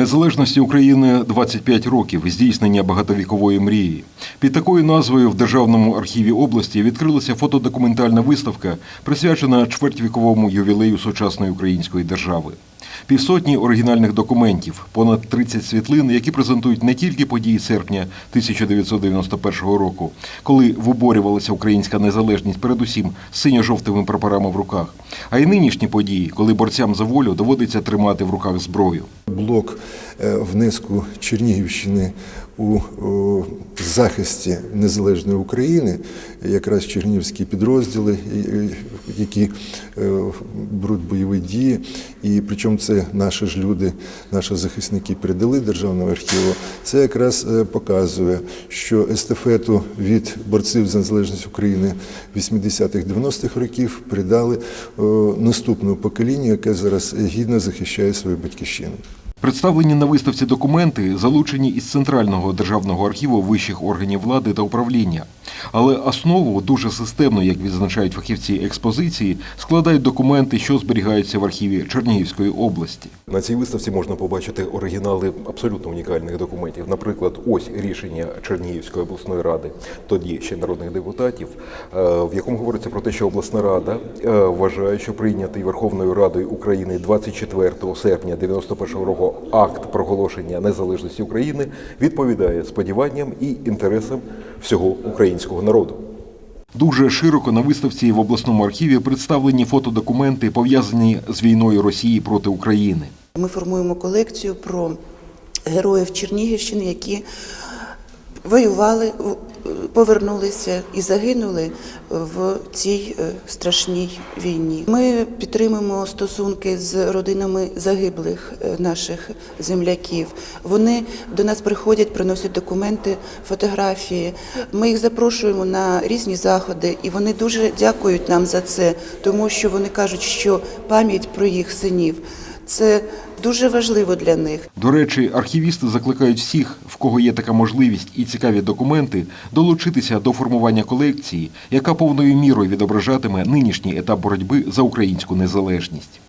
Незалежності України 25 років здійснення багатовікової мрії. Під такою назвою в Державному архіві області відкрилася фотодокументальна виставка, присвячена чвертьвіковому ювілею сучасної української держави. Півсотні оригінальних документів, понад 30 світлин, які презентують не тільки події серпня 1991 року, коли виборювалася українська незалежність, передусім синьо-жовтими прапорами в руках, а й нинішні події, коли борцям за волю доводиться тримати в руках зброю. Блок внеску Чернігівщини у захисті незалежної України, якраз чернігівські підрозділи, які е, беруть бойові дії. І причому це наші ж люди, наші захисники передали Державному архіву. Це якраз е, показує, що естафету від борців за незалежність України 80-х, 90-х років передали е, наступному поколінню, яке зараз гідно захищає свою батьківщину. Представлені на виставці документи залучені із Центрального державного архіву вищих органів влади та управління. Але основу дуже системно, як відзначають фахівці експозиції, складають документи, що зберігаються в архіві Чернігівської області. На цій виставці можна побачити оригінали абсолютно унікальних документів. Наприклад, ось рішення Чернігівської обласної ради, тоді ще народних депутатів, е, в якому говориться про те, що обласна рада е, вважає, що прийнятий Верховною Радою України 24 серпня 91 року акт проголошення незалежності України відповідає сподіванням і інтересам всього українського народу. Дуже широко на виставці в обласному архіві представлені фотодокументи, пов'язані з війною Росії проти України. Ми формуємо колекцію про героїв Чернігівщини, які воювали, повернулися і загинули в цій е, страшній війні. Ми підтримуємо стосунки з родинами загиблих е, наших земляків. Вони до нас приходять, приносять документи, фотографії. Ми їх запрошуємо на різні заходи, і вони дуже дякують нам за це, тому що вони кажуть, що пам'ять про їх синів це дуже важливо для них. До речі, архівісти закликають всіх, в кого є така можливість і цікаві документи, долучитися до формування колекції, яка повною мірою відображатиме нинішній етап боротьби за українську незалежність.